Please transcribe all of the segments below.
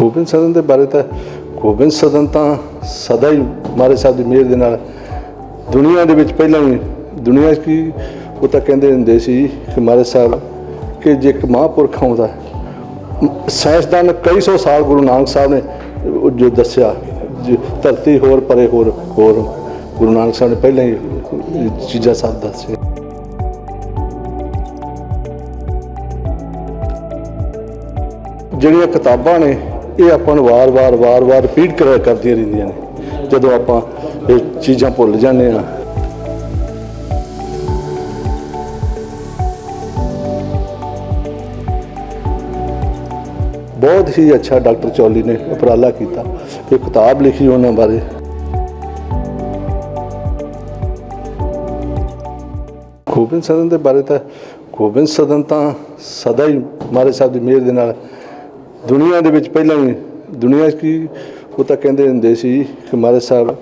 ਗੋਬਿੰਦ ਸਦਨ ਦੇ ਬਾਰੇ ਤਾਂ ਗੋਬਿੰਦ ਸਦਨ ਤਾਂ ਸਦਾ ਹੀ ਮਹਾਰਾਜ ਸਾਹਿਬ ਦੀ ਮਿਹਰ ਦੇ ਨਾਲ ਦੁਨੀਆ ਦੇ ਵਿੱਚ ਪਹਿਲਾਂ ਹੀ ਦੁਨੀਆ 'ਚ ਕੀ ਉਹ ਤਾਂ ਕਹਿੰਦੇ ਹੁੰਦੇ ਸੀ ਕਿ ਮਹਾਰਾਜ ਸਾਹਿਬ ਕਿ ਜੇ ਇੱਕ ਮਹਾਂਪੁਰਖ ਆਉਂਦਾ ਸਾਇੰਸਦਾਨ ਕਈ ਸੌ ਸਾਲ ਗੁਰੂ ਨਾਨਕ ਸਾਹਿਬ ਨੇ ਜੋ ਦੱਸਿਆ, ਜੇ ਧਰਤੀ ਹੋਰ ਪਰੇ ਹੋਰ ਹੋਰ ਗੁਰੂ ਨਾਨਕ ਸਾਹਿਬ ਨੇ ਪਹਿਲਾਂ ਹੀ ਚੀਜ਼ਾਂ ਸਭ ਦੱਸੀਆਂ। ਜਿਹੜੀਆਂ ਕਿਤਾਬਾਂ ਨੇ ਇਹ ਆਪਾਂ ਨੂੰ ਵਾਰ-ਵਾਰ ਵਾਰ-ਵਾਰ ਰਿਪੀਟ ਕਰਦੀਆਂ ਰਹਿੰਦੀਆਂ ਨੇ। ਜਦੋਂ ਆਪਾਂ ਇਹ ਚੀਜ਼ਾਂ ਭੁੱਲ ਜਾਂਦੇ ਆ ਬਹੁਤ ਹੀ ਅੱਛਾ ਡਾਕਟਰ ਚੌਲੀ ਨੇ ਉਪਰਾਲਾ ਕੀਤਾ। ਇਹ ਕਿਤਾਬ ਲਿਖੀ ਉਹਨਾਂ ਬਾਰੇ। ਗੋਬਿੰਦ ਸਦਨ ਦੇ ਬਾਰੇ ਤਾਂ ਗੋਬਿੰਦ ਸਦਨ ਤਾਂ ਸਦਾ ਹੀ ਮਹਾਰਾਜ ਸਾਹਿਬ ਦੀ ਮਿਹਰ ਦੇ ਨਾਲ ਦੁਨੀਆ ਦੇ ਵਿੱਚ ਪਹਿਲਾਂ ਹੀ ਦੁਨੀਆ 'ਚ ਕੀ, ਉਹ ਤਾਂ ਕਹਿੰਦੇ ਹੁੰਦੇ ਸੀ ਕਿ ਮਹਾਰਾਜ ਸਾਹਿਬ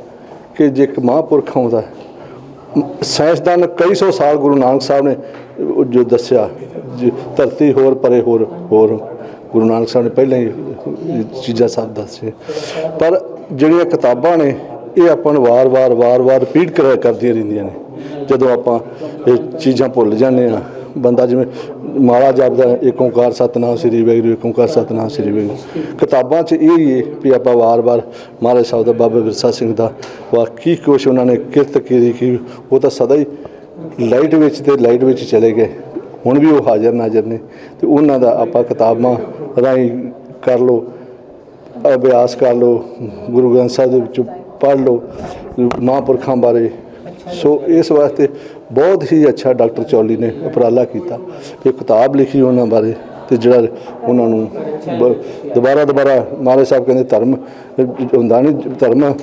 ਕਿ ਜੇ ਇੱਕ ਮਹਾਂਪੁਰਖ ਆਉਂਦਾ ਸਾਇੰਸਦਾਨ ਕਈ ਸੌ ਸਾਲ ਗੁਰੂ ਨਾਨਕ ਸਾਹਿਬ ਨੇ ਜੋ ਦੱਸਿਆ, ਜੇ ਧਰਤੀ ਹੋਰ, ਪਰੇ ਹੋਰ ਹੋਰ, ਗੁਰੂ ਨਾਨਕ ਸਾਹਿਬ ਨੇ ਪਹਿਲਾਂ ਹੀ ਚੀਜ਼ਾਂ ਸਭ ਦੱਸੀਆਂ। ਪਰ ਜਿਹੜੀਆਂ ਕਿਤਾਬਾਂ ਨੇ, ਇਹ ਆਪਾਂ ਨੂੰ ਵਾਰ-ਵਾਰ ਵਾਰ-ਵਾਰ ਰਿਪੀਟ ਕਰਦੀਆਂ ਰਹਿੰਦੀਆਂ ਨੇ। ਜਦੋਂ ਆਪਾਂ ਇਹ ਚੀਜ਼ਾਂ ਭੁੱਲ ਜਾਂਦੇ ਆ ਬੰਦਾ ਜਿਵੇਂ ਮਾਲਾ ਜਪਦਾ ਹੈ, ਏਕ ਓੰਕਾਰ ਸਤਨਾਮ ਸ੍ਰੀ ਵਾਹਿਗੁਰੂ ਏਕ ਓੰਕਾਰ ਸਤਨਾਮ ਸ੍ਰੀ ਵਾਹਿਗੁਰੂ ਕਿਤਾਬਾਂ 'ਚ ਇਹ ਹੀ ਹੈ ਵੀ ਆਪਾਂ ਵਾਰ-ਵਾਰ ਮਹਾਰਾਜ ਸਾਹਿਬ ਦਾ ਬਾਬਾ ਵਿਰਸਾ ਸਿੰਘ ਦਾ ਵਾਕੀ ਕੁਛ ਉਹਨਾਂ ਨੇ ਕਿਰਤ ਕੀਤੀ ਕਿ ਉਹ ਤਾਂ ਸਦਾ ਹੀ ਲਾਈਟ ਵਿੱਚ ਤੇ ਲਾਈਟ ਵਿੱਚ ਚਲੇ ਗਏ। ਹੁਣ ਵੀ ਉਹ ਹਾਜ਼ਰ ਨਾਜ਼ਰ ਨੇ ਤੇ ਉਹਨਾਂ ਦਾ ਆਪਾਂ ਕਿਤਾਬਾਂ ਰਾਹੀਂ ਕਰ ਲਓ ਅਭਿਆਸ ਕਰ ਲਓ ਗੁਰੂ ਗ੍ਰੰਥ ਸਾਹਿਬ ਦੇ ਵਿੱਚ ਪੜ੍ਹ ਲਓ ਮਹਾਂਪੁਰਖਾਂ ਬਾਰੇ ਸੋ ਇਸ ਵਾਸਤੇ ਬਹੁਤ ਹੀ ਅੱਛਾ ਡਾਕਟਰ ਚੌਲੀ ਨੇ ਉਪਰਾਲਾ ਕੀਤਾ। ਇਹ ਕਿਤਾਬ ਲਿਖੀ ਉਹਨਾਂ ਬਾਰੇ ਤੇ ਜਿਹੜਾ ਉਹਨਾਂ ਨੂੰ ਬ- ਦੁਬਾਰਾ ਦੁਬਾਰਾ ਮਹਾਰਾਜ ਸਾਹਿਬ ਕਹਿੰਦੇ ਧਰਮ, ਹੁੰਦਾ ਨਹੀਂ ਧਰਮ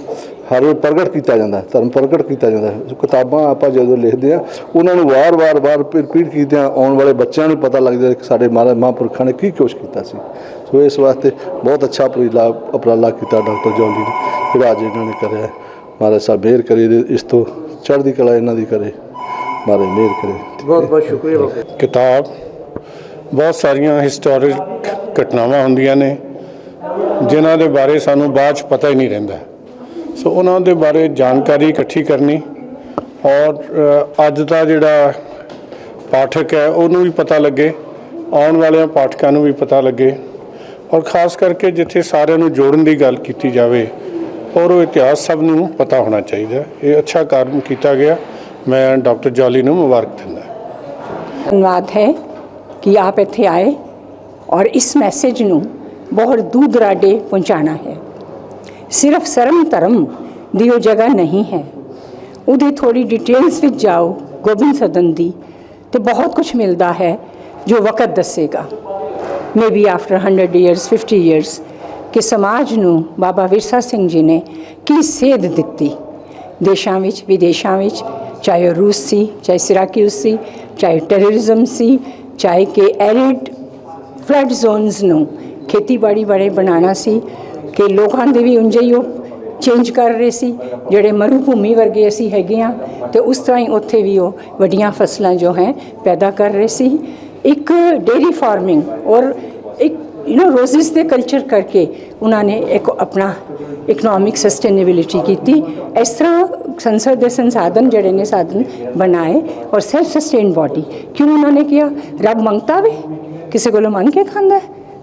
ਹਰ ਪ੍ਰਗਟ ਕੀਤਾ ਜਾਂਦਾ, ਧਰਮ ਪ੍ਰਗਟ ਕੀਤਾ ਜਾਂਦਾ। ਕਿਤਾਬਾਂ ਆਪਾਂ ਜਦੋਂ ਲਿਖਦੇ ਆ ਉਹਨਾਂ ਨੂੰ ਵਾਰ-ਵਾਰ, ਵਾਰ ਰਿਪੀਟ ਕੀਤੇ ਆਉਣ ਵਾਲੇ ਬੱਚਿਆਂ ਨੂੰ ਪਤਾ ਲੱਗਦਾ ਕਿ ਸਾਡੇ ਮਹਾਰਾਜ ਮਹਾਂਪੁਰਖਾਂ ਨੇ ਕੀ ਕੁਛ ਕੀਤਾ ਸੀ। ਸੋ ਇਸ ਵਾਸਤੇ ਬਹੁਤ ਅੱਛਾ ਉਪਰਾਲਾ ਉਪਰਾਲਾ ਕੀਤਾ ਡਾਕਟਰ ਜੌਲੀ ਨੇ। ਜਿਹੜਾ ਅੱਜ ਇਹਨਾਂ ਨੇ ਕਰਿਆ ਮਹਾਰਾਜ ਸਾਹਿਬ ਮਿਹਰ ਕਰੇ ਇਸ ਤੋਂ ਚੜ੍ਹਦੀ ਕਲਾ ਇਹਨਾਂ ਦੀ ਕਰੇ ਮਹਾਰਾਜ ਮਿਹਰ ਕਰੇ। ਬਹੁਤ ਬਹੁਤ ਸ਼ੁਕਰੀਆ ਬਾਬਾ ਕਿਤਾਬ ਬਹੁਤ ਸਾਰੀਆਂ ਹਿਸਟੋਰਿਕ ਘਟਨਾਵਾਂ ਹੁੰਦੀਆਂ ਨੇ ਜਿਨ੍ਹਾਂ ਦੇ ਬਾਰੇ ਸਾਨੂੰ ਬਾਅਦ ਚ ਪਤਾ ਹੀ ਨਹੀਂ ਰਹਿੰਦਾ। ਸੋ ਉਹਨਾਂ ਦੇ ਬਾਰੇ ਜਾਣਕਾਰੀ ਇਕੱਠੀ ਕਰਨੀ ਔਰ ਅੱਜ ਦਾ ਜਿਹੜਾ ਪਾਠਕ ਹੈ ਉਹਨੂੰ ਵੀ ਪਤਾ ਲੱਗੇ ਆਉਣ ਵਾਲਿਆਂ ਪਾਠਕਾਂ ਨੂੰ ਵੀ ਪਤਾ ਲੱਗੇ। ਔਰ ਖਾਸ ਕਰਕੇ ਜਿੱਥੇ ਸਾਰਿਆਂ ਨੂੰ ਜੋੜਨ ਦੀ ਗੱਲ ਕੀਤੀ ਜਾਵੇ ਔਰ ਉਹ ਇਤਿਹਾਸ ਸਭ ਨੂੰ ਪਤਾ ਹੋਣਾ ਚਾਹੀਦਾ ਇਹ ਅੱਛਾ ਕਾਰਜ ਕੀਤਾ ਗਿਆ। ਮੈਂ ਡਾਕਟਰ ਜੌਲੀ ਨੂੰ ਮੁਬਾਰਕ ਦਿੰਦਾ ਧੰਨਵਾਦ ਹੈ ਕਿ ਆਪ ਇੱਥੇ ਆਏ ਔਰ ਇਸ ਮੈਸੇਜ ਨੂੰ ਬਹੁਤ ਦੂਰ ਦਰਾਡੇ ਪਹੁੰਚਾਉਣਾ ਹੈ। ਸਿਰਫ ਸਰਮ ਧਰਮ ਦੀ ਉਹ ਜਗ੍ਹਾ ਨਹੀਂ ਹੈ। ਉਹਦੇ ਥੋੜੀ ਡਿਟੇਲਸ ਵਿੱਚ ਜਾਓ, ਗੋਬਿੰਦ ਸਦਨ ਦੀ, ਤੇ ਬਹੁਤ ਕੁਝ ਮਿਲਦਾ ਹੈ ਜੋ ਵਕਤ ਦੱਸੇਗਾ। ਮੇਬੀ ਆਫਟਰ 100 ਇਅਰਸ 50 ਇਅਰਸ ਕਿ ਸਮਾਜ ਨੂੰ ਬਾਬਾ ਵਿਰਸਾ ਸਿੰਘ ਜੀ ਨੇ ਕੀ ਸੇਧ ਦਿੱਤੀ? ਦੇਸ਼ਾਂ ਵਿੱਚ, ਵਿਦੇਸ਼ਾਂ ਵਿੱਚ, ਚਾਹੇ ਉਹ ਰੂਸ ਸੀ, ਚਾਹੇ ਸਿਰਾਕਿਊਸ ਸੀ, ਚਾਹੇ ਟੈਰਰਿਜ਼ਮ ਸੀ, ਚਾਹੇ ਕਿ ਐਰਿਡ ਫਲੱਡ ਜ਼ੋਨਸ ਨੂੰ ਖੇਤੀਬਾੜੀ ਬਾਰੇ ਬਣਾਉਣਾ ਸੀ, ਕਿ ਲੋਕਾਂ ਦੇ ਵੀ ਉਂਝੇ ਹੀ ਉਹ ਚੇਂਜ ਕਰ ਰਹੇ ਸੀ, ਜਿਹੜੇ ਮਰੂਭੂਮੀ ਵਰਗੇ ਅਸੀਂ ਹੈਗੇ ਆ ਤੇ ਉਸ ਤਰ੍ਹਾਂ ਹੀ ਉੱਥੇ ਵੀ ਉਹ ਵੱਡੀਆਂ ਫਸਲਾਂ ਜੋ ਹੈ ਪੈਦਾ ਕਰ ਰਹੇ ਸੀ। ਇੱਕ ਡੇਰੀ ਫਾਰਮਿੰਗ ਔਰ ਇੱਕ ਯੂ نو ਰੋਜ਼ਿਸ ਦੇ ਕਲਚਰ ਕਰਕੇ ਉਹਨਾਂ ਨੇ ਇੱਕ ਆਪਣਾ ਇਕਨੋਮਿਕ ਸਸਟੇਨੇਬਿਲਿਟੀ ਕੀਤੀ। ਇਸ ਤਰ੍ਹਾਂ ਸੰਸਦ ਦੇ ਸੰਸਾਧਨ ਜਿਹੜੇ ਨੇ ਸਾਧਨ ਬਣਾਏ ਔਰ ਸੈਲਫ ਸਸਟੇਨ ਬਾਡੀ ਕਿਉਂ ਉਹਨਾਂ ਨੇ ਕਿਹਾ? ਰੱਬ ਮੰਗਤਾ ਵੇ। ਕਿਸੇ ਕੋਲੋਂ ਮੰਗ ਕੇ ਖਾਂਦਾ ਹੈ।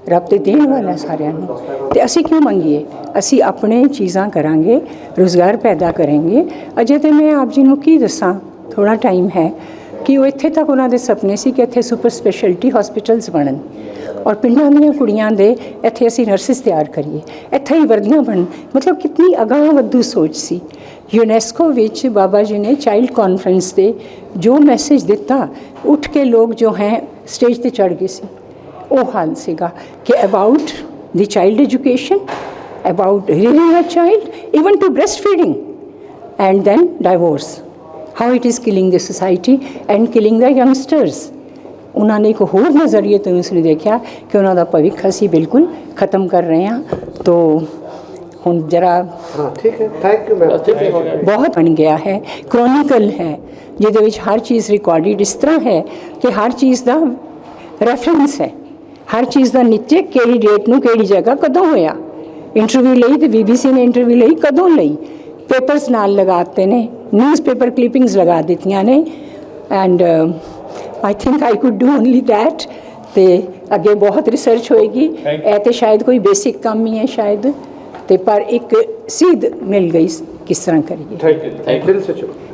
ਰੱਬ ਤੇ ਦੇਣ ਵਾਲਾ ਸਾਰਿਆਂ ਨੂੰ। ਤੇ ਅਸੀਂ ਕਿਉਂ ਮੰਗੀਏ? ਅਸੀਂ ਆਪਣੇ ਚੀਜ਼ਾਂ ਕਰਾਂਗੇ, ਰੋਜ਼ਗਾਰ ਪੈਦਾ ਕਰਾਂਗੇ। ਅਜੇ ਤੇ ਮੈਂ ਆਪ ਜੀ ਨੂੰ ਕੀ ਦੱਸਾਂ? ਥੋੜਾ ਟਾਈਮ ਹੈ ਕਿ ਉਹ ਇੱਥੇ ਤੱਕ ਉਹਨਾਂ ਦੇ ਸੁਪਨੇ ਸੀ ਕਿ ਇੱਥੇ ਸੁਪਰ ਸਪੈਸ਼ਲਿਟੀ ਹਸਪੀਟਲਸ ਬਣਨ। ਔਰ ਪਿੰਡਾਂ ਦੀਆਂ ਕੁੜੀਆਂ ਦੇ ਇੱਥੇ ਅਸੀਂ ਨਰਸਿਸ ਤਿਆਰ ਕਰੀਏ। ਇੱਥੇ ਹੀ ਵਰਦੀਆਂ ਬਣ, ਮਤਲਬ ਕਿੰਨੀ ਅਗਾਂਹ ਵਧੂ ਸੋਚ ਸੀ। ਯੂਨੈਸਕੋ ਵਿੱਚ ਬਾਬਾ ਜੀ ਨੇ ਚਾਈਲਡ ਕਾਨਫਰੰਸ ਤੇ ਜੋ ਮੈਸੇਜ ਦਿੱਤਾ, ਉੱਠ ਕੇ ਲੋਕ ਜੋ ਹੈ ਸਟੇਜ ਤੇ ਚੜ ਗਏ ਸੀ। ਉਹ ਹਾਲ ਸੀਗਾ ਕਿ about the child education about rearing a child child to breast feeding and then divorce. How it is killing the society and killing the youngsters. ਉਹਨਾਂ ਨੇ ਇੱਕ ਹੋਰ ਨਜ਼ਰੀਏ ਤੋਂ ਇਸ ਨੂੰ ਦੇਖਿਆ ਕਿ ਉਹਨਾਂ ਦਾ ਭਵਿੱਖ ਅਸੀਂ ਬਿਲਕੁਲ ਖਤਮ ਕਰ ਰਹੇ ਹਾਂ। ਤੋ ਹੁਣ ਜਰਾ ਹਾਂ ਠੀਕ ਹੈ। ਥੈਂਕ ਯੂ ਮੈਮ ਬਹੁਤ ਬਣ ਗਿਆ ਹੈ। ਕ੍ਰੋਨਿਕਲ ਹੈ ਜਿਹਦੇ ਵਿੱਚ ਹਰ ਚੀਜ਼ ਰਿਕਾਰਡਡ ਇਸ ਤਰ੍ਹਾਂ ਹੈ ਕਿ ਹਰ ਚੀਜ਼ ਦਾ ਰੈਫਰੈਂਸ ਹੈ। ਹਰ ਚੀਜ਼ ਦਾ ਨਿਚੇ ਕਿਹੜੀ ਡੇਟ ਨੂੰ ਕਿਹੜੀ ਜਗ੍ਹਾ ਕਦੋਂ ਹੋਇਆ? ਇੰਟਰਵਿਊ ਲਈ ਤੇ ਬੀਬੀਸੀ ਨੇ ਇੰਟਰਵਿਊ ਲਈ ਕਦੋਂ ਲਈ? ਪੇਪਰਸ ਨਾਲ ਲਗਾਤੇ ਨੇ ਨਿਊਜ਼ਪੇਪਰ ਕਲਿੱਪਿੰਗਸ ਲਗਾ ਦਿੱਤੀਆਂ ਨੇ। And I think I could do only that ਤੇ ਅੱਗੇ ਬਹੁਤ ਰਿਸਰਚ ਹੋਏਗੀ। ਇਹ ਤੇ ਸ਼ਾਇਦ ਕੋਈ ਬੇਸਿਕ ਕੰਮ ਹੀ ਹੈ ਸ਼ਾਇਦ। ਤੇ ਪਰ ਇੱਕ ਸਿੱਧ ਮਿਲ ਗਈ ਕਿਸ ਤਰ੍ਹਾਂ ਕਰੀਏ? ਦਿਲ ਸੇ ਚਲੋ